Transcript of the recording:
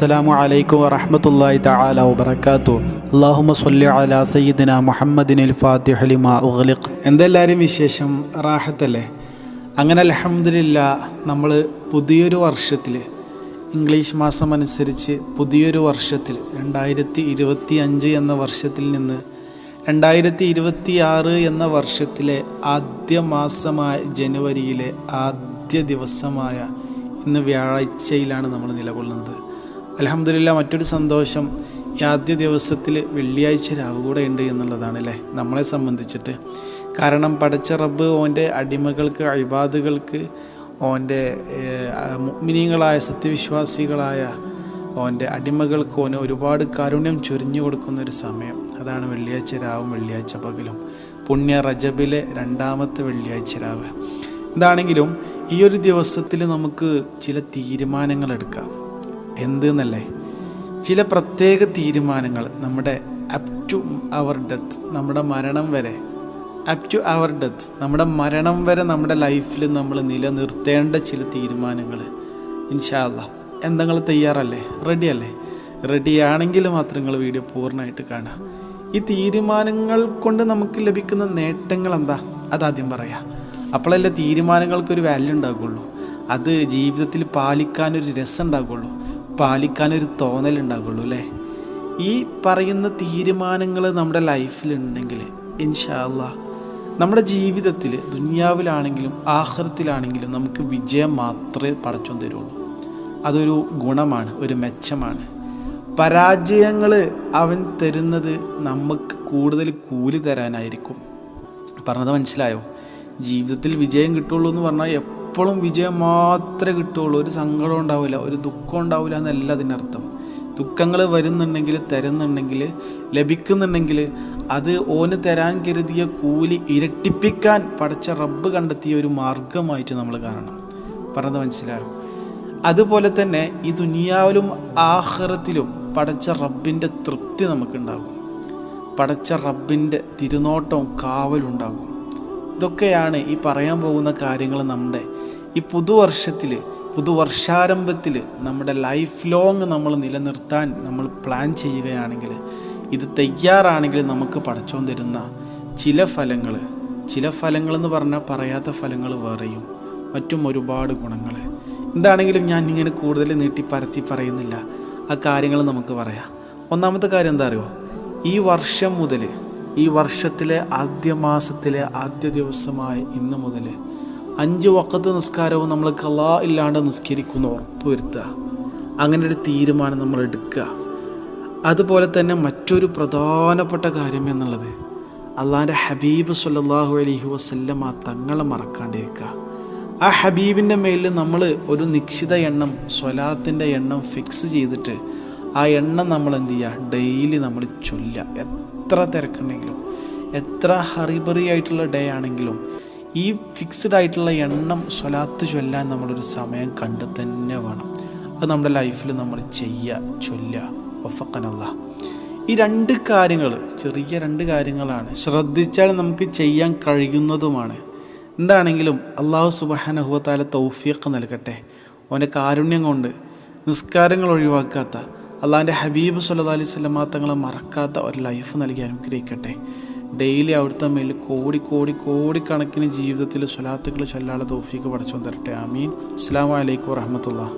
അസ്സലാമു അലൈക്കും വറഹ്മത്തുള്ളാഹി തആല വബറകാതു അല്ലാഹുമ്മ സ്വല്ലി അലാ സയ്യിദിന മുഹമ്മദിനിൽ ഫാത്തിഹ ലിമാ ഉഗ്ലിഖ്. എന്തെല്ലാവരും വിശേഷം? റാഹത്തല്ലേ? അങ്ങനെ അലഹമില്ല നമ്മൾ പുതിയൊരു വർഷത്തിൽ ഇംഗ്ലീഷ് മാസം അനുസരിച്ച് പുതിയൊരു വർഷത്തിൽ രണ്ടായിരത്തി ഇരുപത്തി അഞ്ച് എന്ന വർഷത്തിൽ നിന്ന് രണ്ടായിരത്തി ഇരുപത്തി ആറ് എന്ന വർഷത്തിലെ ആദ്യ മാസമായ ജനുവരിയിലെ ആദ്യ ദിവസമായ ഇന്ന് വ്യാഴാഴ്ചയിലാണ് നമ്മൾ നിലകൊള്ളുന്നത്. അലഹമില്ല മറ്റൊരു സന്തോഷം ഈ ആദ്യ ദിവസത്തിൽ വെള്ളിയാഴ്ച രാവ് കൂടെ ഉണ്ട് എന്നുള്ളതാണ് അല്ലേ? നമ്മളെ സംബന്ധിച്ചിട്ട്. കാരണം പടച്ച റബ്ബ് ഓന്റെ അടിമകൾക്ക് അഴിബാദുകൾക്ക് ഓന്റെ മിനിങ്ങളായ സത്യവിശ്വാസികളായ ഓന്റെ അടിമകൾക്ക് ഓന് ഒരുപാട് കാരുണ്യം ചൊരിഞ്ഞു കൊടുക്കുന്ന ഒരു സമയം. അതാണ് വെള്ളിയാഴ്ച രാവും വെള്ളിയാഴ്ച പകലും. പുണ്യ റജബിലെ രണ്ടാമത്തെ വെള്ളിയാഴ്ച രാവ്. എന്താണെങ്കിലും ഈ ഒരു ദിവസത്തിൽ നമുക്ക് ചില തീരുമാനങ്ങൾ എടുക്കാം. എന്തെന്നല്ലേ? ചില പ്രത്യേക തീരുമാനങ്ങൾ നമ്മുടെ അപ് ടു അവർ ഡെത്ത് നമ്മുടെ മരണം വരെ. അപ് ടു അവർ ഡെത്ത് നമ്മുടെ മരണം വരെ നമ്മുടെ ലൈഫിൽ നമ്മൾ നിലനിർത്തേണ്ട ചില തീരുമാനങ്ങൾ. ഇൻഷാല്ല എന്തെങ്കിൽ തയ്യാറല്ലേ? റെഡിയല്ലേ? റെഡിയാണെങ്കിൽ മാത്രം നിങ്ങൾ വീഡിയോ പൂർണമായിട്ട് കാണുക. ഈ തീരുമാനങ്ങൾ കൊണ്ട് നമുക്ക് ലഭിക്കുന്ന നേട്ടങ്ങൾ എന്താ? അതാദ്യം പറയാം. അപ്പോഴല്ലേ തീരുമാനങ്ങൾക്കൊരു വാല്യൂ ഉണ്ടാകുള്ളൂ അത് ജീവിതത്തിൽ പാലിക്കാനൊരു രസം ഉണ്ടാകുള്ളൂ പാലിക്കാനൊരു തോന്നലുണ്ടാകുള്ളൂ അല്ലേ? ഈ പറയുന്ന തീരുമാനങ്ങൾ നമ്മുടെ ലൈഫിലുണ്ടെങ്കിൽ ഇൻഷാല്ല നമ്മുടെ ജീവിതത്തിൽ ദുനിയാവിലാണെങ്കിലും ആഹൃത്തിലാണെങ്കിലും നമുക്ക് വിജയം മാത്രമേ പടച്ചു തരുള്ളൂ. അതൊരു ഗുണമാണ് ഒരു മെച്ചമാണ്. പരാജയങ്ങൾ അവൻ തരുന്നത് നമുക്ക് കൂടുതൽ കൂലി തരാനായിരിക്കും. പറഞ്ഞത് മനസ്സിലായോ? ജീവിതത്തിൽ വിജയം കിട്ടുള്ളൂ എന്ന് പറഞ്ഞാൽ എപ്പോഴും വിജയം മാത്രമേ കിട്ടുള്ളൂ ഒരു സങ്കടം ഉണ്ടാവില്ല ഒരു ദുഃഖം ഉണ്ടാവില്ല എന്നല്ല അതിനർത്ഥം. ദുഃഖങ്ങൾ വരുന്നുണ്ടെങ്കിൽ തരുന്നുണ്ടെങ്കിൽ ലഭിക്കുന്നുണ്ടെങ്കിൽ അത് ഓന് തരാൻ കരുതിയ കൂലി ഇരട്ടിപ്പിക്കാൻ പഠിച്ച റബ്ബ് കണ്ടെത്തിയ ഒരു മാർഗമായിട്ട് നമ്മൾ കാണണം. പറഞ്ഞത് മനസ്സിലാകും അതുപോലെ തന്നെ ഈ ദുനിയാവിലും ആഹ്റത്തിലും പടച്ച റബ്ബിന്റെ തൃപ്തി നമുക്കുണ്ടാകും. പടച്ച റബ്ബിന്റെ തിരുനോട്ടവും കാവലും ഉണ്ടാകും. ഇതൊക്കെയാണ് ഈ പറയാൻ പോകുന്ന കാര്യങ്ങൾ നമ്മുടെ ഈ പുതുവർഷത്തിൽ പുതുവർഷാരംഭത്തിൽ നമ്മുടെ ലൈഫ് ലോങ് നമ്മൾ നിലനിർത്താൻ നമ്മൾ പ്ലാൻ ചെയ്യുകയാണെങ്കിൽ ഇത് തയ്യാറാണെങ്കിൽ നമുക്ക് പടച്ചോൻ തരുന്ന ചില ഫലങ്ങൾ ചില ഫലങ്ങൾ എന്ന് പറഞ്ഞാൽ പറയാത്ത ഫലങ്ങൾ വേറെയും മറ്റും ഒരുപാട് ഗുണങ്ങൾ. എന്താണെങ്കിലും ഞാൻ ഇങ്ങനെ കൂടുതൽ നീട്ടി പരത്തി പറയുന്നില്ല. ആ കാര്യങ്ങൾ നമുക്ക് പറയാം. ഒന്നാമത്തെ കാര്യം എന്താ അറിയോ ഈ വർഷം മുതൽ ഈ വർഷത്തിലെ ആദ്യ മാസത്തിലെ ആദ്യ ദിവസമായ ഇന്ന് മുതൽ അഞ്ച് വക്കത്ത് നിസ്കാരവും നമ്മൾ കലാ ഇല്ലാണ്ട് നിസ്കരിക്കുന്ന ഉറപ്പുവരുത്തുക അങ്ങനെ ഒരു തീരുമാനം നമ്മൾ എടുക്കുക. അതുപോലെ തന്നെ മറ്റൊരു പ്രധാനപ്പെട്ട കാര്യം എന്നുള്ളത് അള്ളാന്റെ ഹബീബ് സല്ലാഹു അലഹി വസല്ലമ തങ്ങളെ മറക്കാണ്ടിരിക്കുക. ആ ഹബീബിന്റെ മേലിൽ നമ്മൾ ഒരു നിശ്ചിത എണ്ണം സ്വലാത്തിന്റെ എണ്ണം ഫിക്സ് ചെയ്തിട്ട് ആ എണ്ണം നമ്മൾ എന്ത് ചെയ്യുക? ഡെയിലി നമ്മൾ ചൊല്ലുക. എത്ര തിരക്കുണ്ടെങ്കിലും എത്ര ഹറിബറി ആയിട്ടുള്ള ഡേ ആണെങ്കിലും ഈ ഫിക്സ്ഡ് ആയിട്ടുള്ള എണ്ണം സ്വലാത്ത് ചൊല്ലാൻ നമ്മളൊരു സമയം കണ്ടു തന്നെ വേണം. അത് നമ്മുടെ ലൈഫിൽ നമ്മൾ ചെയ്യുക ചൊല്ലുക. ഒഫക്കനല്ല ഈ രണ്ട് കാര്യങ്ങൾ ചെറിയ രണ്ട് കാര്യങ്ങളാണ് ശ്രദ്ധിച്ചാൽ നമുക്ക് ചെയ്യാൻ കഴിയുന്നതുമാണ്. എന്താണെങ്കിലും അള്ളാഹു സുബാനഹുവത്താല തൗഫിയൊക്കെ നൽകട്ടെ. അവന്റെ കാരുണ്യം കൊണ്ട് നിസ്കാരങ്ങൾ ഒഴിവാക്കാത്ത അള്ളാഹിന്റെ ഹബീബ് സല്ലാ അലൈഹി സ്വലമാ തങ്ങളെ മറക്കാത്ത ഒരു ലൈഫ് നൽകി അനുഗ്രഹിക്കട്ടെ. ഡെയിലി അവിടുത്തെ മേൽ കോടി കോടി കോടിക്കണക്കിന് ജീവിതത്തിൽ സ്വലാത്തുകൾ ചൊല്ലാതെ തോഫീക്ക് പഠിച്ചു തരട്ടെ. ആമീൻ. അസ്സാം വലൈക്കും വറഹമത്തുള്ള